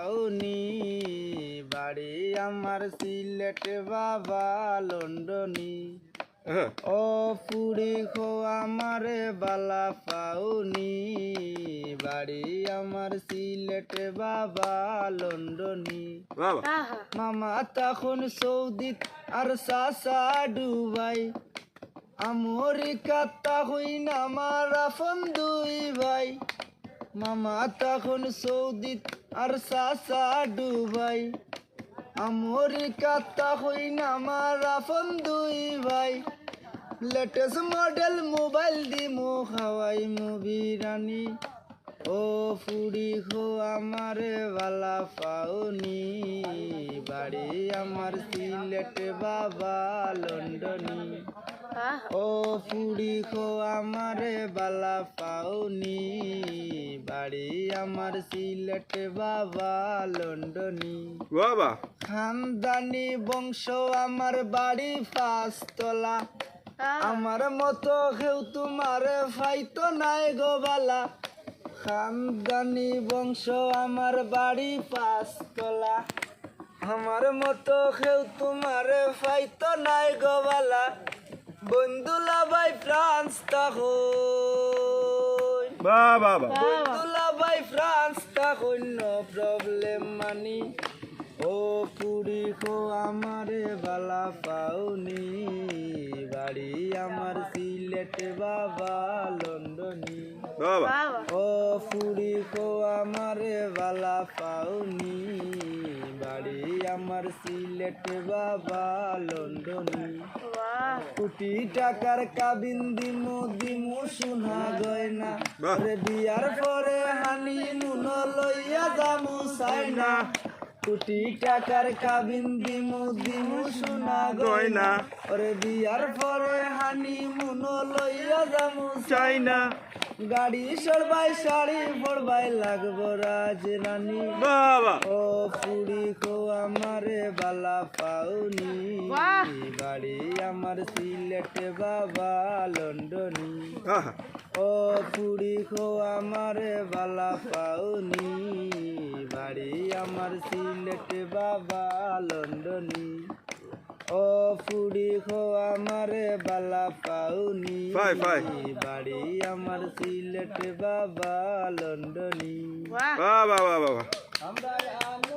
পাউনি বাড়ি আমার সিলেট বাবা লন্ডনী। হ্যাঁ। ও পুরি খো আমারে বালা পাউনি বাড়ি আমার সিলেট বাবা লন্ডনী। বাবা। মামা তখন সৌদিত আর সাসা ডুবাই। আমেরিকা তখন আমার আপন দুই ভাই। মামা তখন সৌদিত আর সাসা ডুবাই আমেরিকা তখন আমার আপন দুই ভাই। লেটেস্ট মডেল মোবাইল দি মো খাওয়াই মুভি রানী। ও ফুড়ি খো আমারে বালা পাউনি বাড়ি আমার সিলেট বাবা লন্ডনী। ও ফুড়ি খো আমারে বালা পাউনি বাড়ি আমার সিলেট বাবা লন্ডনী। বাবা। খানদানি বংশ আমার বাড়ি পাঁচতলা। আমার মতো কেউ তোমার ফাইতো নাই গোবালা খানদানি বংশ আমার বাড়ি পাঁচতলা। আমার মতো কেউ তোমার ফাইতো নাই গোবালা বন্ধুলা ভাই ফ্রান্স তখন। বাবা। বাবা। বন্ধুলা ফ্রান্স প্রবলেম মানি। ও পুরি খো আমারে বালা পাউনি বাড়ি আমার সিলেট বাবা লন্ডনী। ও পুরি খো আমারে বালা পাউনি বাড়ি আমার সিলেট বাবা লন্ডনী। কোটি টাকার কাবিন দিমু দিমু সোনা গয়না। বিয়ার পরে নুন লইয়া যামু সাইনা। কোটি টাকার কাবিন দিমু দিমু সোনা গয়না। ওরে বিয়ার পরে হানি মুন লইয়া যামু চাই না গাড়ি সরবাই শাড়ি পরবাই লাগবো রাজ রানী। বাবা। ও পুরি কো আমারে বালা পাউনি! বাড়ি আমার সিলেট বাবা লন্ডনী। আহা। ও পুরি কো আমারে বালা পাউনি বাড়ি আমার সিলেট বাবা লন্ডনী। ও পুরি খো আমারে বালা ফাই। বাড়ি আমার সিলেট বাবা লন্ডনী। বাহ। বাবা বাবা বাবা আমরা